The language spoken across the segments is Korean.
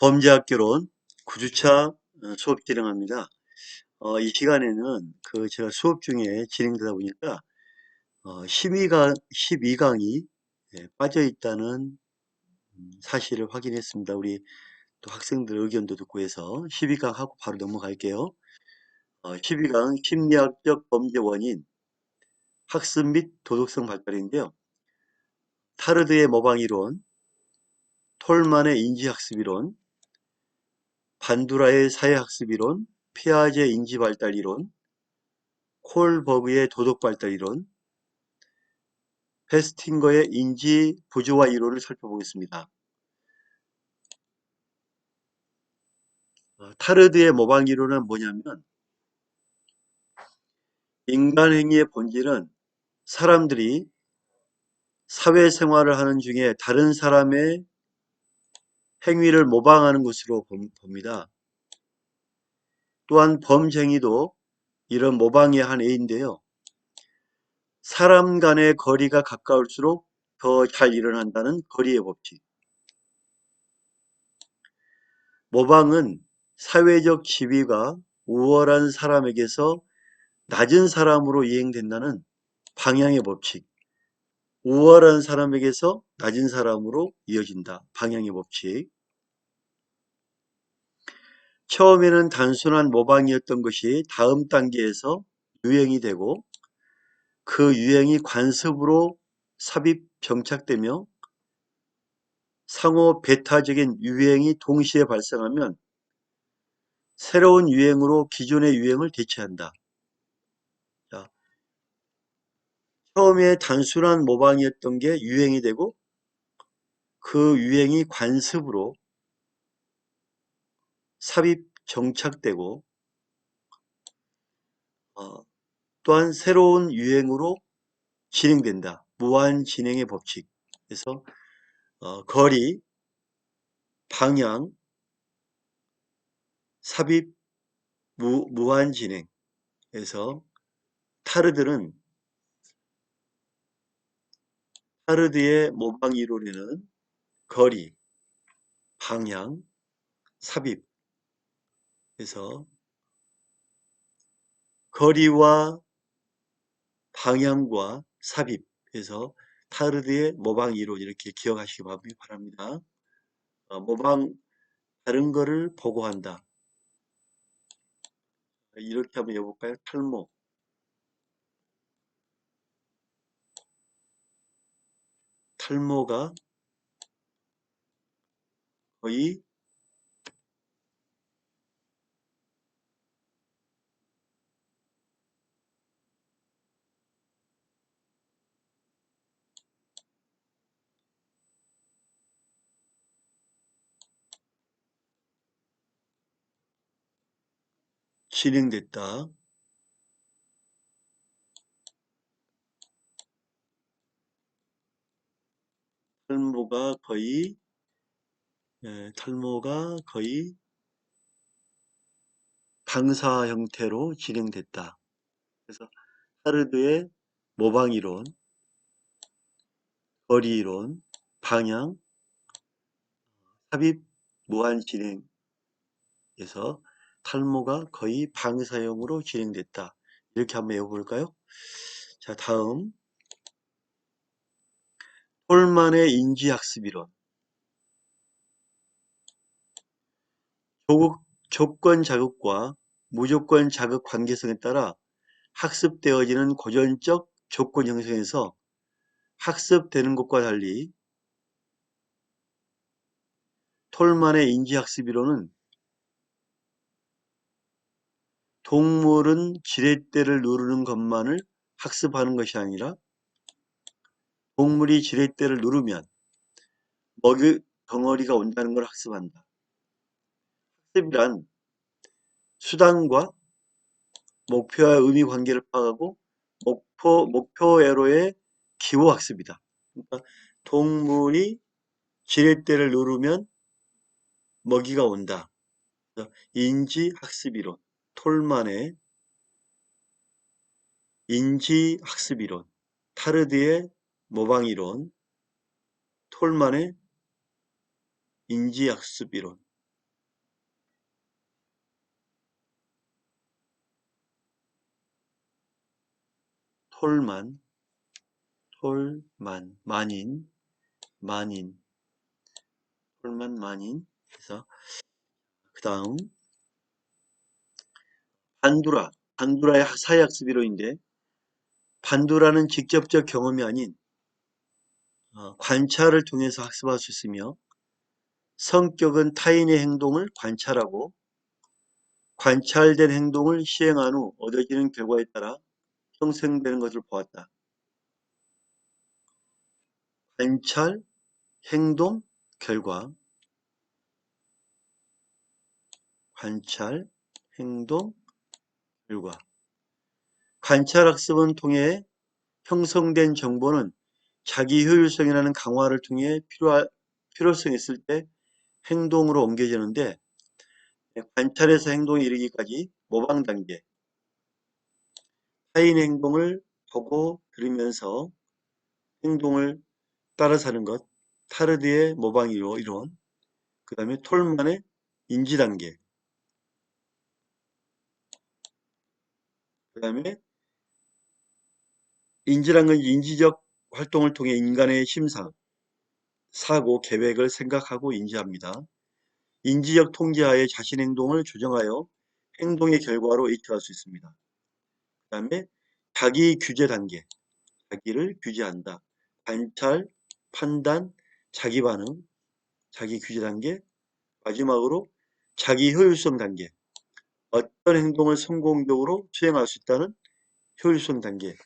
범죄학교론 9주차 어, 수업 진행합니다. 어, 이 시간에는 그 제가 수업 중에 진행되다 보니까 어, 12강, 12강이 예, 빠져 있다는 음, 사실을 확인했습니다. 우리 또 학생들 의견도 듣고 해서 12강 하고 바로 넘어갈게요. 어, 12강 심리학적 범죄 원인 학습 및 도덕성 발달인데요. 타르드의 모방이론, 톨만의 인지학습이론, 반두라의 사회학습이론, 피아제 인지발달이론, 콜버그의 도덕발달이론, 페스팅거의 인지 부조화 이론을 살펴보겠습니다. 어, 타르드의 모방 이론은 뭐냐면 인간 행위의 본질은 사람들이 사회생활을 하는 중에 다른 사람의 행위를 모방하는 것으로 봅니다. 또한 범쟁이도 이런 모방의 한 A인데요. 사람 간의 거리가 가까울수록 더 잘 일어난다는 거리의 법칙. 모방은 사회적 지위가 우월한 사람에게서 낮은 사람으로 이행된다는 방향의 법칙. 우월한 사람에게서 낮은 사람으로 이어진다. 방향의 법칙. 처음에는 단순한 모방이었던 것이 다음 단계에서 유행이 되고 그 유행이 관습으로 삽입 정착되며 상호 배타적인 유행이 동시에 발생하면 새로운 유행으로 기존의 유행을 대체한다. 자, 처음에 단순한 모방이었던 게 유행이 되고 그 유행이 관습으로 삽입 정착되고 어, 또한 새로운 유행으로 진행된다. 무한 진행의 법칙. 그래서 어, 거리, 방향, 삽입, 무, 무한 진행에서 타르드는 타르드의 모방 이론에는 거리, 방향, 삽입 그래서 거리와 방향과 삽입 해서 타르드의 모방 이론 이렇게 기억하시기 바랍니다. 어, 모방 다른 거를 보고한다. 이렇게 한번 해볼까요? 탈모 탈모가 거의 진행됐다. 탈모가 거의 예, 탈모가 거의 강사 형태로 진행됐다. 그래서 하르드의 모방이론, 거리이론, 방향, 삽입, 무한 진행에서 탈모가 거의 방사형으로 진행됐다. 이렇게 한번 외워볼까요? 자, 다음 홀만의 인지학습이론. 조국, 조건 자극과 무조건 자극 관계성에 따라 학습되어지는 고전적 조건 형성에서 학습되는 것과 달리 톨만의 인지학습이론은 동물은 지렛대를 누르는 것만을 학습하는 것이 아니라 동물이 지렛대를 누르면 먹이 덩어리가 온다는 걸 학습한다. 학습이란 수단과 목표와 의미 관계를 파악하고 목표, 목표애로의 기호 학습이다. 그러니까 동물이 지렛대를 누르면 먹이가 온다. 인지 학습 이론 톨만의 인지 학습 이론, 타르드의 모방이론, 톨만의 인지학습이론. 톨만, 톨만, 만인, 만인, 톨만, 만인 그래서 그 다음 반두라, 반두라의 사회학습이론인데 반두라는 직접적 경험이 아닌 관찰을 통해서 학습할 수 있으며 성격은 타인의 행동을 관찰하고 관찰된 행동을 시행한 후 얻어지는 결과에 따라 형성되는 것을 보았다. 관찰, 행동, 결과 관찰, 행동, 결과 관찰 학습은 통해 형성된 정보는 자기 효율성이라는 강화를 통해 필요하, 필요성이 있을 때 행동으로 옮겨지는데 관찰에서 행동에 이르기까지 모방 단계. 타인 행동을 보고 들으면서 행동을 따라 사는 것 타르드의 모방 이론. 그 다음에 톨만의 인지 단계. 그 다음에 인지란 건 인지적 활동을 통해 인간의 심상, 사고, 계획을 생각하고 인지합니다. 인지적 통제하에 자신 행동을 조정하여 행동의 결과로 이해할 수 있습니다. 그 다음에 자기 규제 단계, 자기를 규제한다. 관찰, 판단, 자기 반응, 자기 규제 단계, 마지막으로 자기 효율성 단계, 어떤 행동을 성공적으로 수행할 수 있다는 효율성 단계,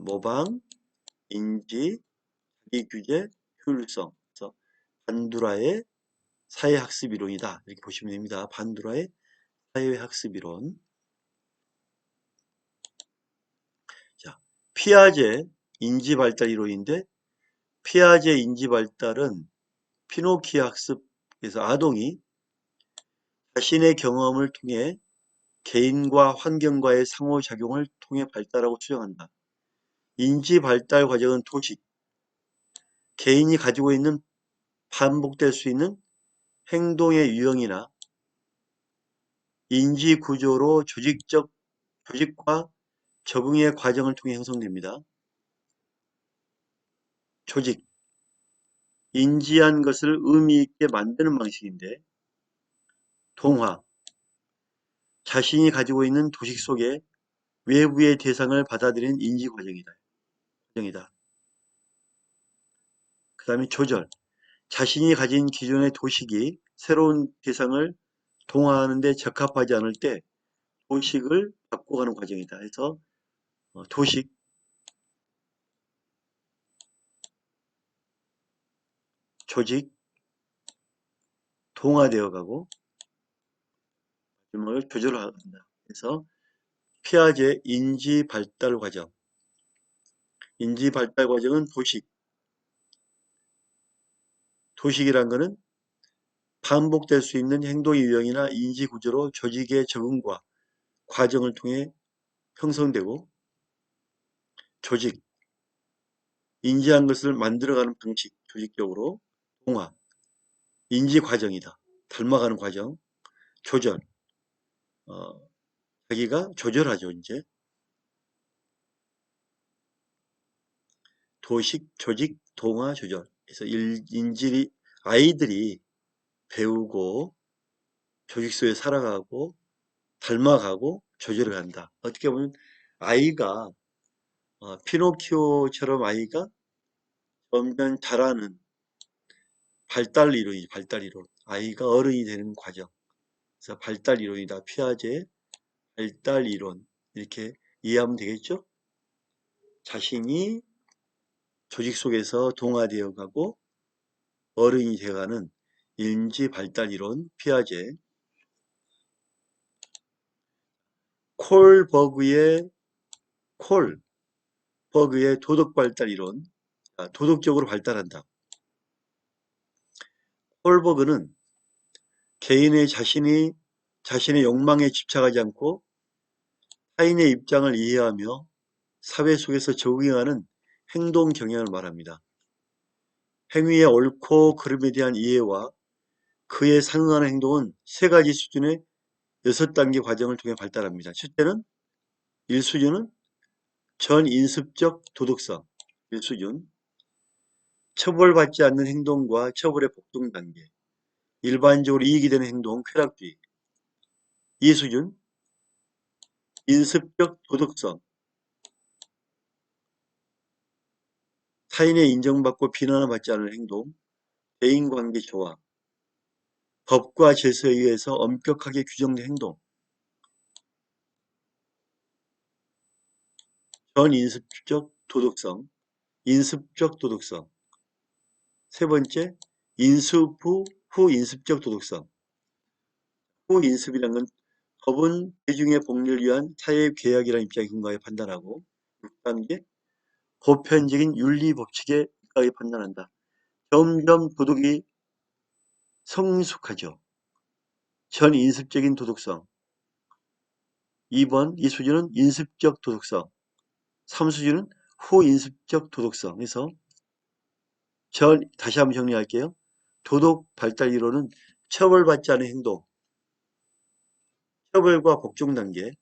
모방, 인지, 자기 규제, 효율성. 그래서 반두라의 사회학습 이론이다. 이렇게 보시면 됩니다. 반두라의 사회학습 이론. 자, 피아제 인지 발달 이론인데 피아제 인지 발달은 피노키오 학습에서 아동이 자신의 경험을 통해 개인과 환경과의 상호작용을 통해 발달하고 추정한다. 인지 발달 과정은 도식, 개인이 가지고 있는 반복될 수 있는 행동의 유형이나 인지 구조로 조직적 조직과 적응의 과정을 통해 형성됩니다. 조직, 인지한 것을 의미 있게 만드는 방식인데 동화, 자신이 가지고 있는 도식 속에 외부의 대상을 받아들이는 인지 과정이다. 과정이다. 그 다음에 조절, 자신이 가진 기존의 도식이 새로운 대상을 동화하는 데 적합하지 않을 때 도식을 바꿔가는 과정이다. 그래서 어, 도식, 조직, 동화되어 가고 마지막을 조절한다. 그래서 피아제 인지 발달 과정 인지 발달 과정은 도식. 도식이란 것은 반복될 수 있는 행동의 유형이나 인지 구조로 조직의 적응과 과정을 통해 형성되고 조직 인지한 것을 만들어가는 방식 조직적으로 동화 인지 과정이다. 닮아가는 과정 조절. 어, 자기가 조절하죠 이제 도식 조직 동화 조절 그래서 인질이 아이들이 배우고 조직 속에 살아가고 닮아가고 조절을 한다. 어떻게 보면 아이가 어, 피노키오처럼 아이가 점점 자라는 발달 이론이 발달 이론. 아이가 어른이 되는 과정. 그래서 발달 이론이다. 피아제 발달 이론 이렇게 이해하면 되겠죠? 자신이 조직 속에서 동화되어 가고 어른이 되어가는 인지 발달 이론 피아제 콜버그의 콜버그의 도덕 발달 이론 아, 도덕적으로 발달한다. 콜버그는 개인의 자신이 자신의 욕망에 집착하지 않고 타인의 입장을 이해하며 사회 속에서 적응하는 행동 경향을 말합니다. 행위의 옳고 그름에 대한 이해와 그에 상응하는 행동은 세 가지 수준의 여섯 단계 과정을 통해 발달합니다. 첫째는 1수준은 전인습적 도덕성 1수준 처벌받지 않는 행동과 처벌의 복종 단계 일반적으로 이익이 되는 행동 쾌락주의 2수준 인습적 도덕성 타인의 인정받고 비난을 받지 않는 행동 대인관계 조화 법과 질서에 의해서 엄격하게 규정된 행동. 전인습적 도덕성 인습적 도덕성. 세 번째 인습 후, 후 인습적 도덕성. 후 인습이라는 건 법은 대중의 복리를 위한 사회의 계약이라는 입장에 근거하여 판단하고 6단계 보편적인 윤리 법칙에 근거하여 판단한다. 점점 도덕이 성숙하죠. 전인습적인 도덕성 2번 이 수준은 인습적 도덕성 3수준은 후인습적 도덕성 에서 전 다시 한번 정리할게요. 도덕 발달 이론은 처벌받지 않은 행동 처벌과 복종 단계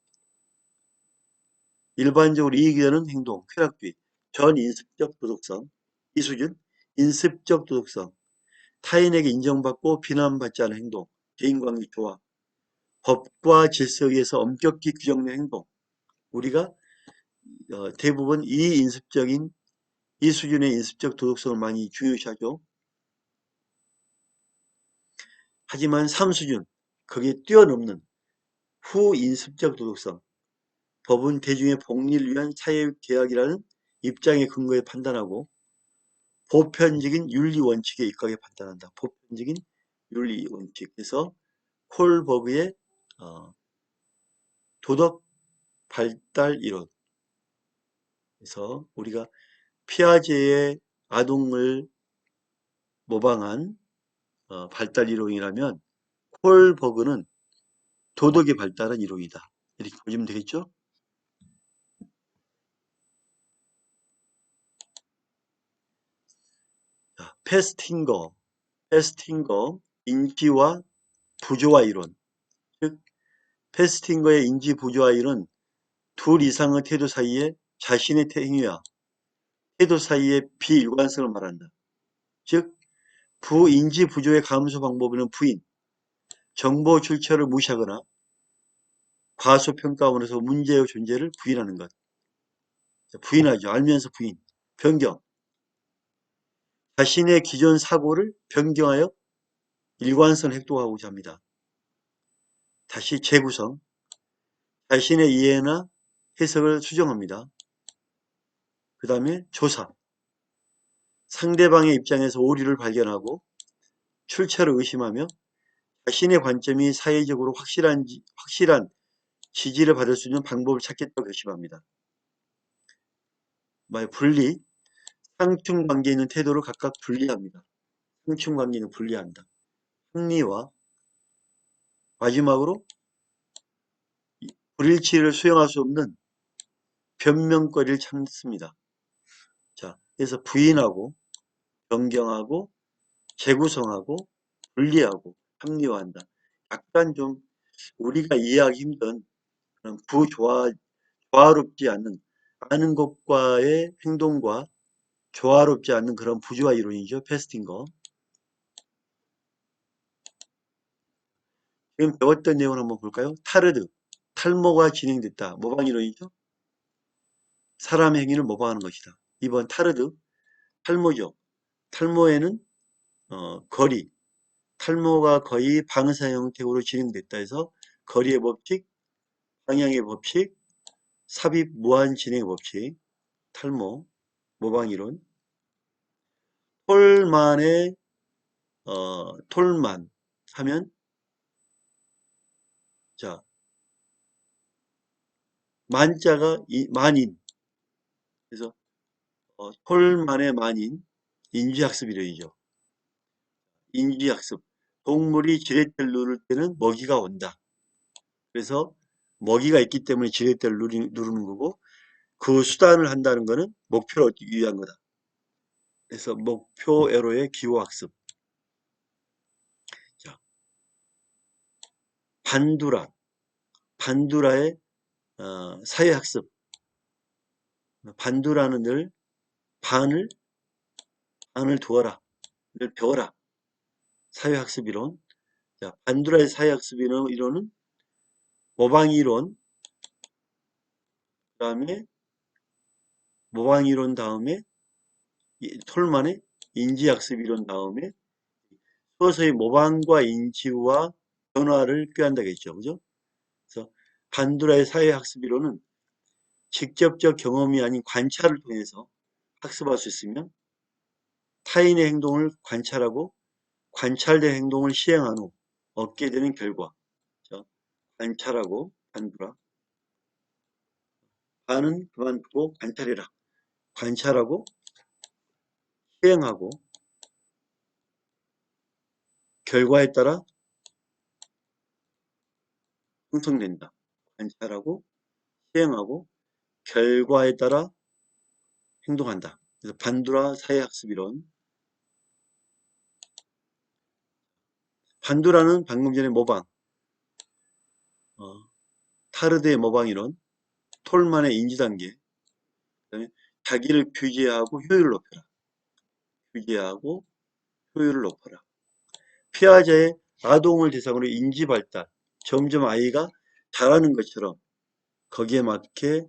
일반적으로 이익이 되는 행동 쾌락주의 전인습적 도덕성 이 수준 인습적 도덕성 타인에게 인정받고 비난받지 않은 행동 대인관계 조화 법과 질서에 의해서 엄격히 규정된 행동 우리가 어, 대부분 이 인습적인 이 수준의 인습적 도덕성을 많이 중요시하죠. 하지만 3수준 거기에 뛰어넘는 후인습적 도덕성 법은 대중의 복리를 위한 사회계약이라는 입장의 근거에 판단하고 보편적인 윤리 원칙에 입각해 판단한다. 보편적인 윤리 원칙. 그래서 콜버그의 어, 도덕 발달 이론. 그래서 우리가 피아제의 아동을 모방한 어, 발달 이론이라면 콜버그는 도덕의 발달한 이론이다. 이렇게 보시면 되겠죠? 자, 페스팅거, 페스팅거 인지와 부조화 이론. 즉, 페스팅거의 인지 부조화 이론 둘 이상의 태도 사이에 자신의 행위와 태도 사이의 비일관성을 말한다. 즉, 부인지 부조의 감소 방법은 부인, 정보 출처를 무시하거나 과소평가원에서 문제의 존재를 부인하는 것. 부인하죠. 알면서 부인. 변경. 자신의 기존 사고를 변경하여 일관성 행동하고자 합니다. 다시 재구성. 자신의 이해나 해석을 수정합니다. 그 다음에 조사. 상대방의 입장에서 오류를 발견하고 출처를 의심하며 자신의 관점이 사회적으로 확실한, 확실한 지지를 받을 수 있는 방법을 찾겠다고 결심합니다. 분리, 상충 관계에 있는 태도를 각각 분리합니다. 상충 관계는 분리한다. 승리와 마지막으로 불일치를 수용할 수 없는 변명거리를 찾습니다. 자, 그래서 부인하고 변경하고 재구성하고 분리하고 합리화한다. 약간 좀 우리가 이해하기 힘든 그런 부조화, 조화롭지 않는 아는 것과의 행동과 조화롭지 않는 그런 부조화 이론이죠. 패스팅거. 지금 배웠던 내용을 한번 볼까요? 타르드, 탈모가 진행됐다. 모방 이론이죠. 사람의 행위를 모방하는 것이다. 2번 타르드, 탈모죠. 탈모에는 어, 거리, 탈모가 거의 방사 형태로 진행됐다 해서 거리의 법칙, 방향의 법칙, 삽입 무한 진행의 법칙, 탈모, 모방이론, 톨만의 어, 톨만 하면 자 만자가 이, 만인 그래서 어, 톨만의 만인 인지학습 이론이죠. 인지학습 동물이 지렛대를 누를 때는 먹이가 온다. 그래서 먹이가 있기 때문에 지렛대를 누르는 거고 그 수단을 한다는 것은 목표를 위한 거다. 그래서 목표애로의 기호학습. 자, 반두라. 반두라의 어, 사회학습. 반두라는 늘 반을 반을 두어라 늘 배워라 사회학습 이론 자, 반두라의 사회학습 이론, 이론은 모방 이론 그 다음에 모방 이론 다음에 이- 톨만의 인지학습 이론 다음에 서서히 모방과 인지와 변화를 꾀한다겠죠. 그죠? 그래서 반두라의 사회학습 이론은 직접적 경험이 아닌 관찰을 통해서 학습할 수 있으며 타인의 행동을 관찰하고 관찰된 행동을 시행한 후 얻게 되는 결과 자, 관찰하고 반두라 반은 그만두고 관찰해라 관찰하고 시행하고 결과에 따라 형성된다. 관찰하고 시행하고 결과에 따라 행동한다. 그래서 반두라 사회학습 이론. 반두라는 방금 전에 모방, 어, 타르드의 모방 이론, 톨만의 인지 단계, 그다음에 자기를 규제하고 효율을 높여라. 규제하고 효율을 높여라. 피아제의 아동을 대상으로 인지 발달, 점점 아이가 잘하는 것처럼 거기에 맞게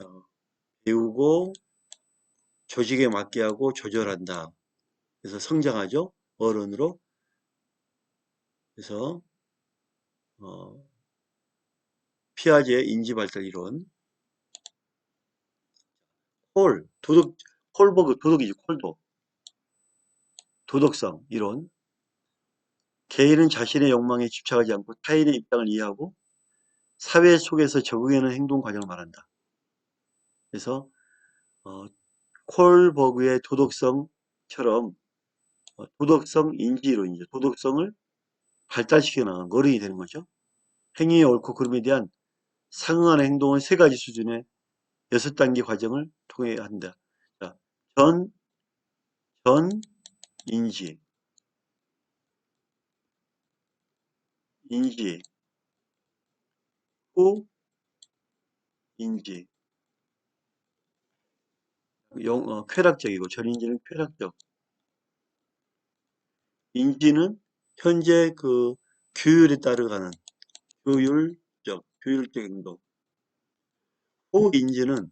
어, 배우고 조직에 맞게 하고 조절한다. 그래서 성장하죠. 어른으로. 그래서 어, 피아제의 인지발달 이론. 콜, 도덕, 콜버그 도덕이지, 콜도. 도덕성 이론. 개인은 자신의 욕망에 집착하지 않고 타인의 입장을 이해하고 사회 속에서 적응하는 행동 과정을 말한다. 그래서 어, 콜버그의 도덕성처럼 어, 도덕성 인지이론이죠. 도덕성을 발달시켜 나가는 어른이 되는 거죠. 행위의 옳고 그름에 대한 상응하는 행동을 세 가지 수준의 여섯 단계 과정을 통해 한다. 자, 전, 전, 인지, 인지, 후, 인지. 용, 어, 쾌락적이고 전인지는 쾌락적. 인지는 현재 그 규율에 따라가는 규율적, 규율적 행동. 호인지는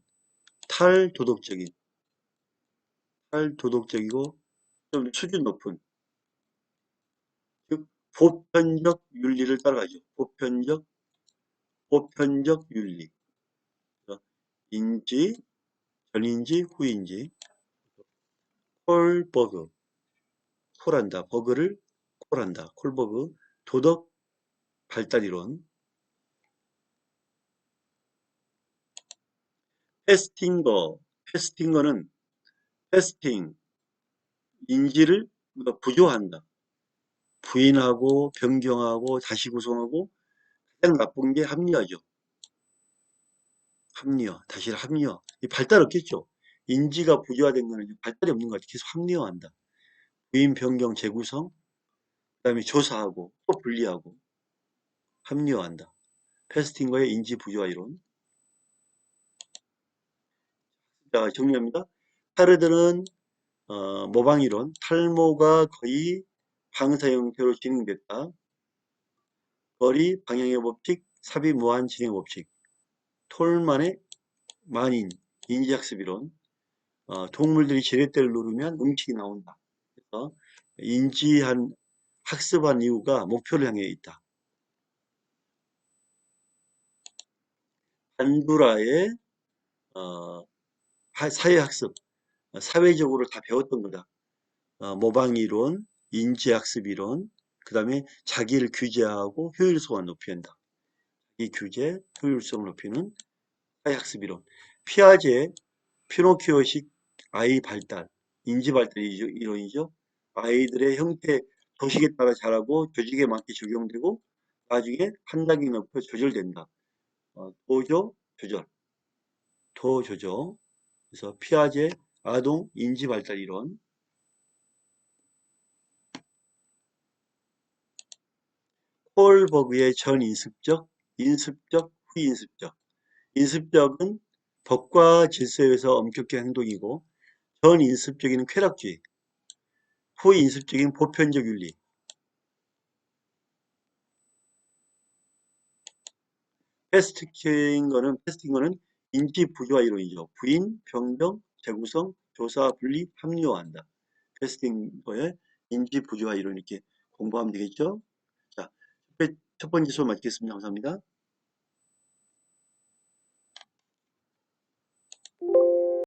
탈도덕적인, 탈도덕적이고 좀 수준 높은, 즉 보편적 윤리를 따라가죠. 보편적, 보편적 윤리. 인지, 전인지, 후인지. 콜버그, 콜한다. 버그를 콜한다. 콜버그, 도덕 발달이론. 패스팅거, 패스팅거는 패스팅, 인지를 부조한다. 부인하고 변경하고 다시 구성하고 가장 나쁜 게 합리화죠. 합리화, 다시 합리화. 이 발달 없겠죠. 인지가 부조화된 거는 발달이 없는 것 같아요. 계속 합리화한다. 부인, 변경, 재구성, 그 다음에 조사하고 또 분리하고 합리화한다. 패스팅거의 인지 부조화 이론. 자, 정리합니다. 타르드는 어, 모방이론, 탈모가 거의 방사 형태로 진행됐다. 거리, 방향의 법칙, 삽입 무한 진행 법칙, 톨만의 만인, 인지학습 이론, 어, 동물들이 지렛대를 누르면 음식이 나온다. 그래서 인지한, 학습한 이유가 목표를 향해 있다. 반두라의 어, 사회학습, 사회적으로 다 배웠던 거다. 어, 모방이론, 인지학습이론, 그 다음에 자기를 규제하고 효율성을 높인다. 이 규제, 효율성을 높이는 사회학습이론. 피아제, 피노키오식 아이 발달, 인지 발달 이론이죠. 아이들의 형태, 도식에 따라 자라고 조직에 맞게 적용되고 나중에 한 단계 높여 조절된다. 어, 도조, 조절, 도조조. 그래서 피아제, 아동 인지 발달 이론. 콜버그의 전인습적, 인습적, 후인습적. 인습적은 법과 질서에 의해서 엄격한 행동이고 전인습적인 쾌락주의, 후인습적인 보편적 윤리, 패스트인 거는 패스트인 거는 인지 부조화 이론이죠. 부인, 병정, 재구성, 조사, 분리, 합리화한다. 패스트인 거에 인지 부조화 이론 이렇게 공부하면 되겠죠. 자, 첫 번째 수업 마치겠습니다. 감사합니다.